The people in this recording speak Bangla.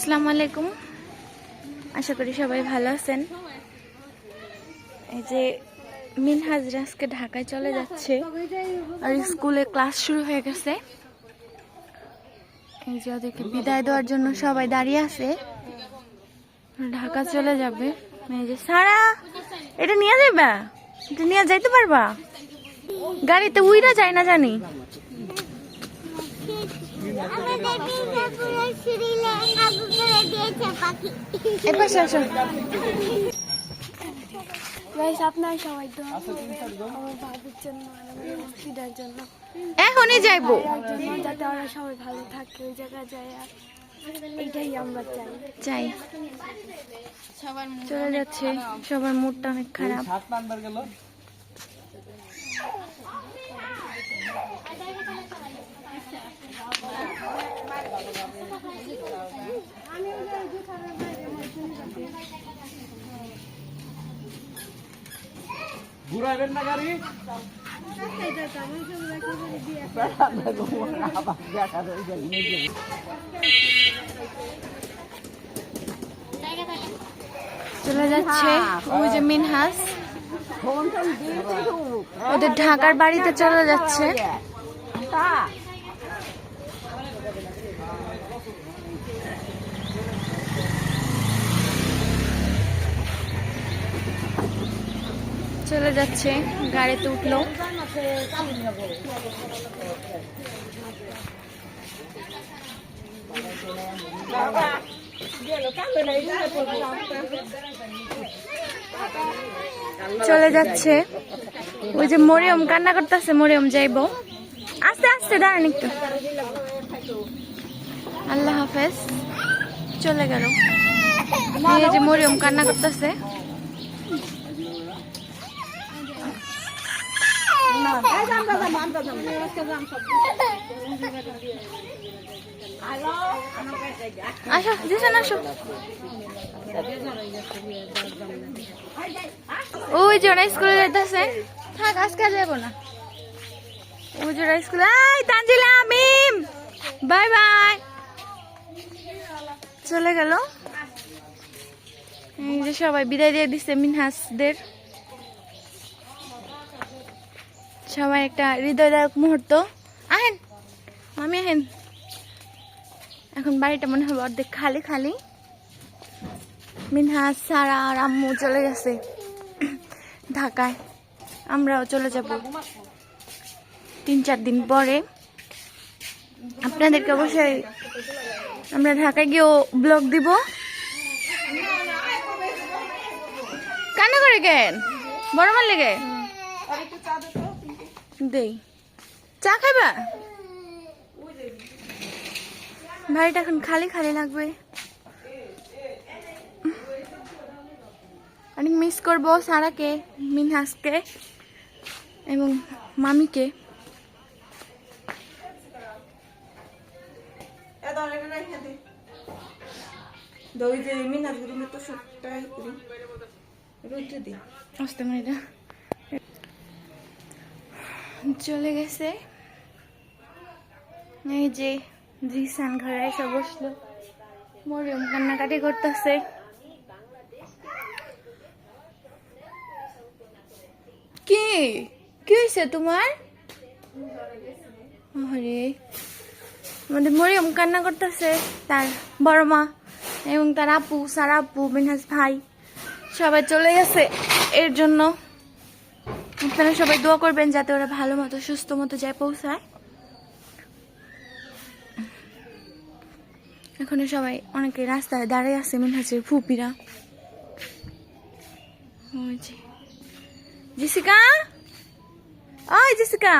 আসসালামু আলাইকুম। আশা করি সবাই ভালো আছেন। এই যে মিনহাজ আজকে ঢাকায় চলে যাচ্ছে আর স্কুলে ক্লাস শুরু হয়ে গেছে। এই যে ওদেরকে বিদায় দেওয়ার জন্য সবাই দাঁড়িয়ে আছে। ঢাকা চলে যাবে। এই যে সারা, এটা নিয়ে যাবা এটা নিয়ে যাইতে পারবা? গাড়িতে উইরা যায় না জানি। আমাদের বিন্দাপুরে সিরিলে আবু করে দিয়েছে পাখি। এই পাশে আসো। গাইস আপনারা সবাই দোয়া আমার বাবুর জন্য আমার মুর্শিদার জন্য। এখনই যাইবো। যাতে ওরা সবাই ভালো থাকে ওই জায়গায় যায় আর এইটাই আমরা চাই। চাই চলে যাচ্ছে সবার মুডটা অনেক খারাপ। ঘুরাবেন না গাড়ি? চলে যাচ্ছে মিনহাস। ওদের ঢাকার বাড়িতে চলে যাচ্ছে। চলে যাচ্ছে, গাড়িতে উঠল। চলে যাচ্ছে। ওই যে মরিয়ম, কান্না করতেছে, মরিয়ম, যাইবো। আস্তে আস্তে, দাঁড়ান একটু। আল্লাহ হাফেজ, চলে গেল। এই যে মরিয়ম কান্না করতেছে। আসো দিশান আসো। ওই ওরা স্কুলে যাইতেছে থাক, আজকে যাব না। ওই ওরা স্কুলে এই তানজিলা, মিম। Bye bye. চলে গেল। যে সবাই বিদায় দিয়ে দিচ্ছে মিনহাসদের। সবাই একটা হৃদয়দায়ক মুহূর্ত। আহেন আমি আহেন। এখন বাড়িটা মনে হবে অর্ধেক খালি খালি। মিনহাস সারা আর আম্মু চলে গেছে। ঢাকায়। আমরাও চলে যাব। তিন চার দিন পরে। আপনাদেরকে অবশ্যই আমরা ঢাকায় গিয়েও ব্লগ দিব। কান্না করে কেন? বড় মার লেগে? দেই। চা খাইবা? বাড়িটা এখন খালি খালি লাগবে। অনেক মিস করব সারাকে মিনহাসকে এবং মামিকে। দই যে মিনাজগুলো তো সবটাই রুটি দি আসতে মারিটা। চলে গেছে। এই যে জিসান ঘরে এসে বসল। মরিয়ম কান্নাকাটি করতেছে। কি? কি হয়েছে তোমার? আরে আমাদের মরিয়ম কান্না করতেছে, তার বড় মা এবং তার আপু, সার আপু বিনাস ভাই, সবাই চলে গেছে এর জন্য। আপনারা সবাই দোয়া করবেন যাতে ওরা ভালো মতো, সুস্থ মতো যায় পৌঁছায়। এখানে সবাই অনেকে রাস্তায় দাঁড়িয়ে আছে, মনে হচ্ছে ফুপিরা। জিসিকা? ওই জেসিকা।